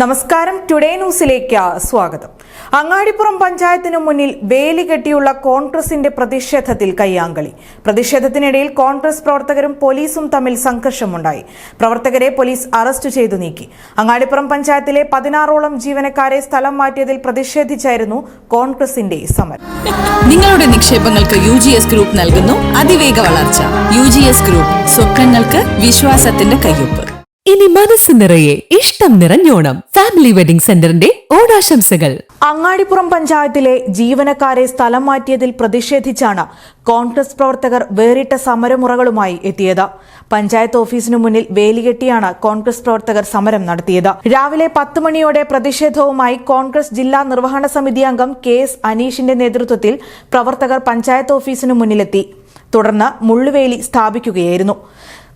നമസ്കാരം. ടുഡേ ന്യൂസിലേക്ക് സ്വാഗതം. അങ്ങാടിപ്പുറം പഞ്ചായത്തിനു മുന്നിൽ വേലി കെട്ടിയുള്ള കോൺഗ്രസിന്റെ പ്രതിഷേധത്തിൽ കയ്യാങ്കളി. പ്രതിഷേധത്തിനിടയിൽ കോൺഗ്രസ് പ്രവർത്തകരും പോലീസും തമ്മിൽ സംഘർഷമുണ്ടായി. പ്രവർത്തകരെ പോലീസ് അറസ്റ്റ് ചെയ്തു നീക്കി. അങ്ങാടിപ്പുറം പഞ്ചായത്തിലെ പതിനാറോളം ജീവനക്കാരെ സ്ഥലം മാറ്റിയതിൽ പ്രതിഷേധിച്ചായിരുന്നു കോൺഗ്രസിന്റെ സമരം. നിങ്ങളുടെ നിക്ഷേപങ്ങൾക്ക് യു ജി എസ് ഗ്രൂപ്പ് നൽകുന്നു. അതിവേഗ വളർച്ച. യു ജി എസ് ഗ്രൂപ്പ് സ്വപ്നങ്ങൾക്ക് വിശ്വാസത്തിന്റെ കയ്യൊപ്പ്. ഇനി മനസ്സ് നിറയെ ഇഷ്ടം നിറഞ്ഞോണം. ഫാമിലി വെഡിംഗ് സെന്ററിന്റെ ഓണാശംസകൾ. അങ്ങാടിപ്പുറം പഞ്ചായത്തിലെ ജീവനക്കാരെ സ്ഥലം മാറ്റിയതിൽ പ്രതിഷേധിച്ചാണ് കോൺഗ്രസ് പ്രവർത്തകർ വേറിട്ട സമരമുറകളുമായി എത്തിയത്. പഞ്ചായത്ത് ഓഫീസിനു മുന്നിൽ വേലികെട്ടിയാണ് കോൺഗ്രസ് പ്രവർത്തകർ സമരം നടത്തിയത്. രാവിലെ പത്ത് മണിയോടെ പ്രതിഷേധവുമായി കോൺഗ്രസ് ജില്ലാ നിർവഹണ സമിതി അംഗം കെ എസ് അനീഷിന്റെ നേതൃത്വത്തിൽ പ്രവർത്തകർ പഞ്ചായത്ത് ഓഫീസിനു മുന്നിലെത്തി. തുടർന്ന് മുള്ളുവേലി സ്ഥാപിക്കുകയായിരുന്നു.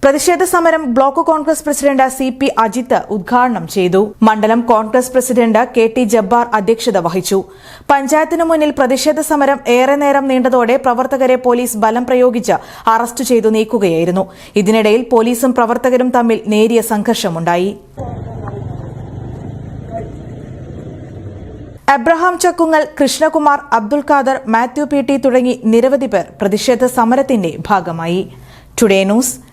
പ്രതിഷേധ സമരം block congress president C P Ajith ഉദ്ഘാടനം ചെയ്തു. മണ്ഡലം congress president K T Jabbar അധ്യക്ഷത വഹിച്ചു. പഞ്ചായത്തിനു മുന്നിൽ പ്രതിഷേധ സമരം ഏറെ നേരം നീണ്ടതോടെ പ്രവർത്തകരെ പോലീസ് ബലം പ്രയോഗിച്ച് അറസ്റ്റ് ചെയ്തു നീക്കുകയായിരുന്നു. ഇതിനിടയിൽ പോലീസും പ്രവർത്തകരും തമ്മിൽ നേരിയ സംഘർഷമുണ്ടായി. അബ്രഹാം ചക്കുങ്ങൽ കൃഷ്ണകുമാർ അബ്ദുൽ ഖാദർ മാത്യു പി ടി തുടങ്ങി നിരവധി പേർ പ്രതിഷേധ സമരത്തിന്റെ ഭാഗമായി. Today news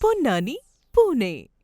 Ponnani Pune.